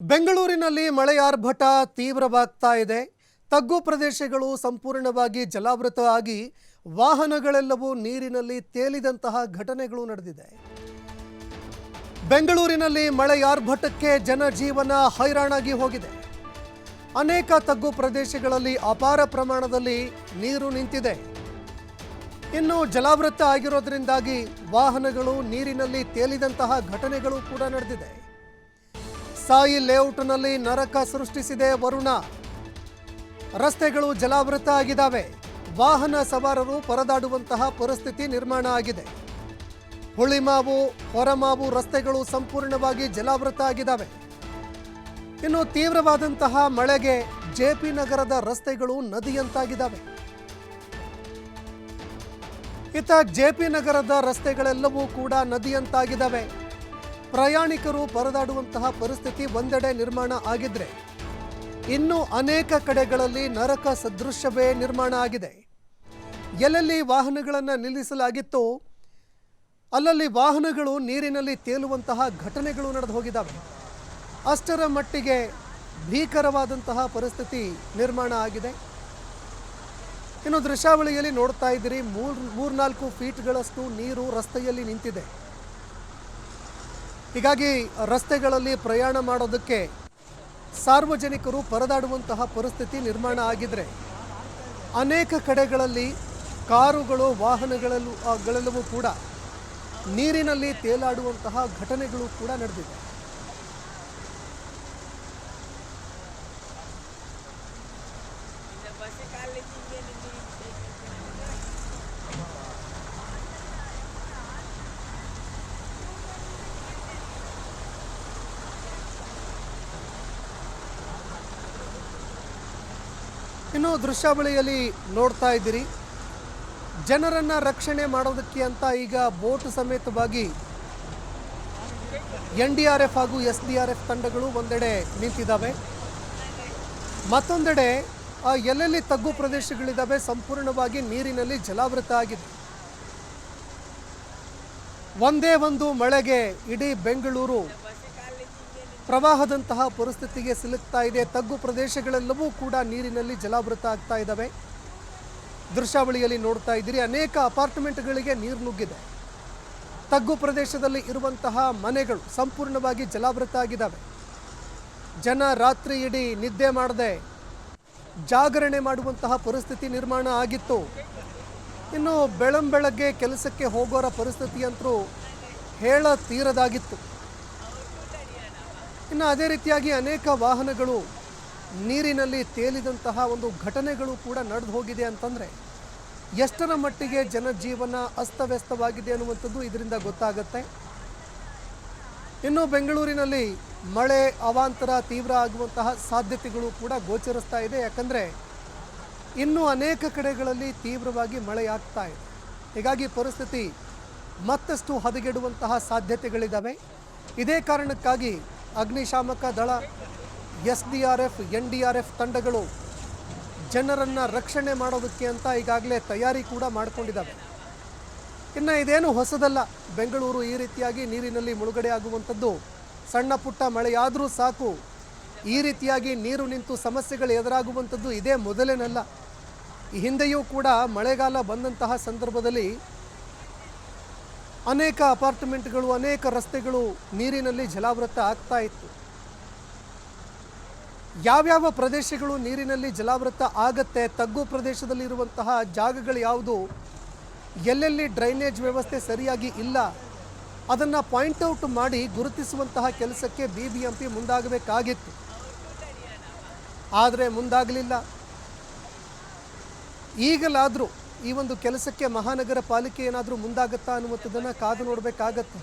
ಬೆಂಗಳೂರಿನಲ್ಲಿ ಮಳೆಯಾರ್ಭಟ ತೀವ್ರವಾಗ್ತಾ ಇದೆ. ತಗ್ಗು ಪ್ರದೇಶಗಳು ಸಂಪೂರ್ಣವಾಗಿ ಜಲಾವೃತ ಆಗಿ ವಾಹನಗಳೆಲ್ಲವೂ ನೀರಿನಲ್ಲಿ ತೇಲಿದಂತಹ ಘಟನೆಗಳು ನಡೆದಿದೆ. ಬೆಂಗಳೂರಿನಲ್ಲಿ ಮಳೆಯಾರ್ಭಟಕ್ಕೆ ಜನಜೀವನ ಹೈರಾಣಾಗಿ ಹೋಗಿದೆ. ಅನೇಕ ತಗ್ಗು ಪ್ರದೇಶಗಳಲ್ಲಿ ಅಪಾರ ಪ್ರಮಾಣದಲ್ಲಿ ನೀರು ನಿಂತಿದೆ. ಇನ್ನು ಜಲಾವೃತ ಆಗಿರೋದ್ರಿಂದಾಗಿ ವಾಹನಗಳು ನೀರಿನಲ್ಲಿ ತೇಲಿದಂತಹ ಘಟನೆಗಳು ಕೂಡ ನಡೆದಿದೆ. ಸಾಯಿ ಲೇಔಟ್ನಲ್ಲಿ ನರಕ ಸೃಷ್ಟಿಸಿದೆ ವರುಣ. ರಸ್ತೆಗಳು ಜಲಾವೃತ ಆಗಿದ್ದಾವೆ. ವಾಹನ ಸವಾರರು ಪರದಾಡುವಂತಹ ಪರಿಸ್ಥಿತಿ ನಿರ್ಮಾಣ ಆಗಿದೆ. ಹುಳಿಮಾವು, ಹೊರಮಾವು ರಸ್ತೆಗಳು ಸಂಪೂರ್ಣವಾಗಿ ಜಲಾವೃತ ಆಗಿದ್ದಾವೆ. ಇನ್ನು ತೀವ್ರವಾದಂತಹ ಮಳೆಗೆ ಜೆಪಿ ನಗರದ ರಸ್ತೆಗಳು ನದಿಯಂತಾಗಿದ್ದಾವೆ. ಇತ್ತ ಜೆಪಿ ನಗರದ ರಸ್ತೆಗಳೆಲ್ಲವೂ ಕೂಡ ನದಿಯಂತಾಗಿದ್ದಾವೆ. ಪ್ರಯಾಣಿಕರು ಪರದಾಡುವಂತಹ ಪರಿಸ್ಥಿತಿ ಒಂದೆಡೆ ನಿರ್ಮಾಣ ಆಗಿದ್ರೆ ಇನ್ನು ಅನೇಕ ಕಡೆಗಳಲ್ಲಿ ನರಕ ಸದೃಶ್ಯವೇ ನಿರ್ಮಾಣ ಆಗಿದೆ. ಎಲ್ಲೆಲ್ಲಿ ವಾಹನಗಳನ್ನು ನಿಲ್ಲಿಸಲಾಗಿತ್ತು ಅಲ್ಲಲ್ಲಿ ವಾಹನಗಳು ನೀರಿನಲ್ಲಿ ತೇಲುವಂತಹ ಘಟನೆಗಳು ನಡೆದು ಹೋಗಿದ್ದಾವೆ. ಅಷ್ಟರ ಮಟ್ಟಿಗೆ ಭೀಕರವಾದಂತಹ ಪರಿಸ್ಥಿತಿ ನಿರ್ಮಾಣ ಆಗಿದೆ. ಇನ್ನು ದೃಶ್ಯಾವಳಿಯಲ್ಲಿ ನೋಡ್ತಾ ಇದ್ದೀರಿ, ಮೂರ್, ಮೂರ್ನಾಲ್ಕು ಫೀಟ್ಗಳಷ್ಟು ನೀರು ರಸ್ತೆಯಲ್ಲಿ ನಿಂತಿದೆ. ಹೀಗಾಗಿ ರಸ್ತೆಗಳಲ್ಲಿ ಪ್ರಯಾಣ ಮಾಡೋದಕ್ಕೆ ಸಾರ್ವಜನಿಕರು ಪರದಾಡುವಂತಹ ಪರಿಸ್ಥಿತಿ ನಿರ್ಮಾಣ ಆಗಿದ್ರೆ ಅನೇಕ ಕಡೆಗಳಲ್ಲಿ ಕಾರುಗಳು, ವಾಹನಗಳಲ್ಲೂ ಗಳೆಲ್ಲವೂ ಕೂಡ ನೀರಿನಲ್ಲಿ ತೇಲಾಡುವಂತಹ ಘಟನೆಗಳು ಕೂಡ ನಡೆದಿದೆ. ಇನ್ನು ದೃಶ್ಯಾವಳಿಯಲ್ಲಿ ನೋಡ್ತಾ ಇದ್ದೀರಿ. ಜನರನ್ನು ರಕ್ಷಣೆ ಮಾಡೋದಕ್ಕೆ ಅಂತ ಈಗ ಬೋಟ್ ಸಮೇತವಾಗಿ ಎನ್ ಡಿ ಆರ್ ಎಫ್ ಹಾಗೂ ಎಸ್ ಡಿ ಆರ್ ಎಫ್ ತಂಡಗಳು ಒಂದೆಡೆ ನಿಂತಿದ್ದಾವೆ. ಮತ್ತೊಂದೆಡೆ ಆ ಎಲ್ಲೆಲ್ಲಿ ತಗ್ಗು ಪ್ರದೇಶಗಳಿದ್ದಾವೆ ಸಂಪೂರ್ಣವಾಗಿ ನೀರಿನಲ್ಲಿ ಜಲಾವೃತ ಆಗಿದೆ. ಒಂದೇ ಒಂದು ಮಳೆಗೆ ಇಡೀ ಬೆಂಗಳೂರು ಪ್ರವಾಹದಂತಹ ಪರಿಸ್ಥಿತಿಗೆ ಸಿಲುಕ್ತಾ ಇದೆ. ತಗ್ಗು ಪ್ರದೇಶಗಳೆಲ್ಲವೂ ಕೂಡ ನೀರಿನಲ್ಲಿ ಜಲಾವೃತ ಆಗ್ತಾ ಇದ್ದಾವೆ ದೃಶ್ಯಾವಳಿಯಲ್ಲಿ ನೋಡ್ತಾ ಇದ್ದೀರಿ, ಅನೇಕ ಅಪಾರ್ಟ್ಮೆಂಟ್ಗಳಿಗೆ ನೀರು ನುಗ್ಗಿದೆ. ತಗ್ಗು ಪ್ರದೇಶದಲ್ಲಿ ಇರುವಂತಹ ಮನೆಗಳು ಸಂಪೂರ್ಣವಾಗಿ ಜಲಾವೃತ ಆಗಿದ್ದಾವೆ ಜನ ರಾತ್ರಿ ಇಡೀ ನಿದ್ದೆ ಮಾಡದೆ ಜಾಗರಣೆ ಮಾಡುವಂತಹ ಪರಿಸ್ಥಿತಿ ನಿರ್ಮಾಣ ಆಗಿತ್ತು. ಇನ್ನು ಬೆಳಂಬೆಳಗ್ಗೆ ಕೆಲಸಕ್ಕೆ ಹೋಗೋರ ಪರಿಸ್ಥಿತಿ ಅಂತರೂ ಹೇಳ ತೀರದಾಗಿತ್ತು ಇನ್ನು ಅದೇ ರೀತಿಯಾಗಿ ಅನೇಕ ವಾಹನಗಳು ನೀರಿನಲ್ಲಿ ತೇಲಿದಂತಹ ಒಂದು ಘಟನೆಗಳು ಕೂಡ ನಡೆದು ಹೋಗಿದೆ ಅಂತಂದರೆ ಎಷ್ಟರ ಮಟ್ಟಿಗೆ ಜನಜೀವನ ಅಸ್ತವ್ಯಸ್ತವಾಗಿದೆ ಅನ್ನುವಂಥದ್ದು ಇದರಿಂದ ಗೊತ್ತಾಗುತ್ತೆ. ಇನ್ನು ಬೆಂಗಳೂರಿನಲ್ಲಿ ಮಳೆ, ಅವಾಂತರ ತೀವ್ರ ಆಗುವಂತಹ ಸಾಧ್ಯತೆಗಳು ಕೂಡ ಗೋಚರಿಸ್ತಾ ಇದೆ. ಯಾಕಂದರೆ ಇನ್ನೂ ಅನೇಕ ಕಡೆಗಳಲ್ಲಿ ತೀವ್ರವಾಗಿ ಮಳೆಯಾಗ್ತಾ ಇದೆ. ಹೀಗಾಗಿ ಪರಿಸ್ಥಿತಿ ಮತ್ತಷ್ಟು ಹದಗೆಡುವಂತಹ ಸಾಧ್ಯತೆಗಳಿದ್ದಾವೆ ಇದೇ ಕಾರಣಕ್ಕಾಗಿ ಅಗ್ನಿಶಾಮಕ ದಳ S D R F N D R F ತಂಡಗಳು ಜನರನ್ನು ರಕ್ಷಣೆ ಮಾಡೋದಕ್ಕೆ ಅಂತ ಈಗಾಗಲೇ ತಯಾರಿ ಕೂಡ ಮಾಡಿಕೊಂಡಿದ್ದಾವೆ. ಇನ್ನು ಇದೇನು ಹೊಸದಲ್ಲ. ಬೆಂಗಳೂರು ಈ ರೀತಿಯಾಗಿ ನೀರಿನಲ್ಲಿ ಮುಳುಗಡೆ ಆಗುವಂಥದ್ದು ಸಣ್ಣ ಪುಟ್ಟ ಮಳೆಯಾದರೂ ಸಾಕು. ಈ ರೀತಿಯಾಗಿ ನೀರು ನಿಂತು ಸಮಸ್ಯೆಗಳು ಎದುರಾಗುವಂಥದ್ದು ಇದೇ ಮೊದಲೇನಲ್ಲ. ಈ ಹಿಂದೆಯೂ ಕೂಡ ಮಳೆಗಾಲ ಬಂದಂತಹ ಸಂದರ್ಭದಲ್ಲಿ ಅನೇಕ ಅಪಾರ್ಟ್ಮೆಂಟ್ಗಳು, ಅನೇಕ ರಸ್ತೆಗಳು ನೀರಿನಲ್ಲಿ ಜಲಾವೃತ ಆಗ್ತಾ ಇತ್ತು. ಯಾವ್ಯಾವ ಪ್ರದೇಶಗಳು ನೀರಿನಲ್ಲಿ ಜಲಾವೃತ ಆಗತ್ತೆ, ತಗ್ಗು ಪ್ರದೇಶದಲ್ಲಿ ಇರುವಂತಹ ಜಾಗಗಳು ಯಾವುದು, ಎಲ್ಲೆಲ್ಲಿ ಡ್ರೈನೇಜ್ ವ್ಯವಸ್ಥೆ ಸರಿಯಾಗಿ ಇಲ್ಲ, ಅದನ್ನು ಪಾಯಿಂಟ್ ಔಟ್ ಮಾಡಿ ಗುರುತಿಸುವಂತಹ ಕೆಲಸಕ್ಕೆ ಬಿ ಬಿ ಎಂ ಮುಂದಾಗಬೇಕಾಗಿತ್ತು. ಆದರೆ ಮುಂದಾಗಲಿಲ್ಲ. ಈಗಲಾದರೂ ಈ ಒಂದು ಕೆಲಸಕ್ಕೆ ಮಹಾನಗರ ಪಾಲಿಕೆ ಏನಾದರೂ ಮುಂದಾಗತ್ತಾ ಅನ್ನುವಂಥದ್ದನ್ನು ಕಾದು ನೋಡಬೇಕಾಗತ್ತೆ.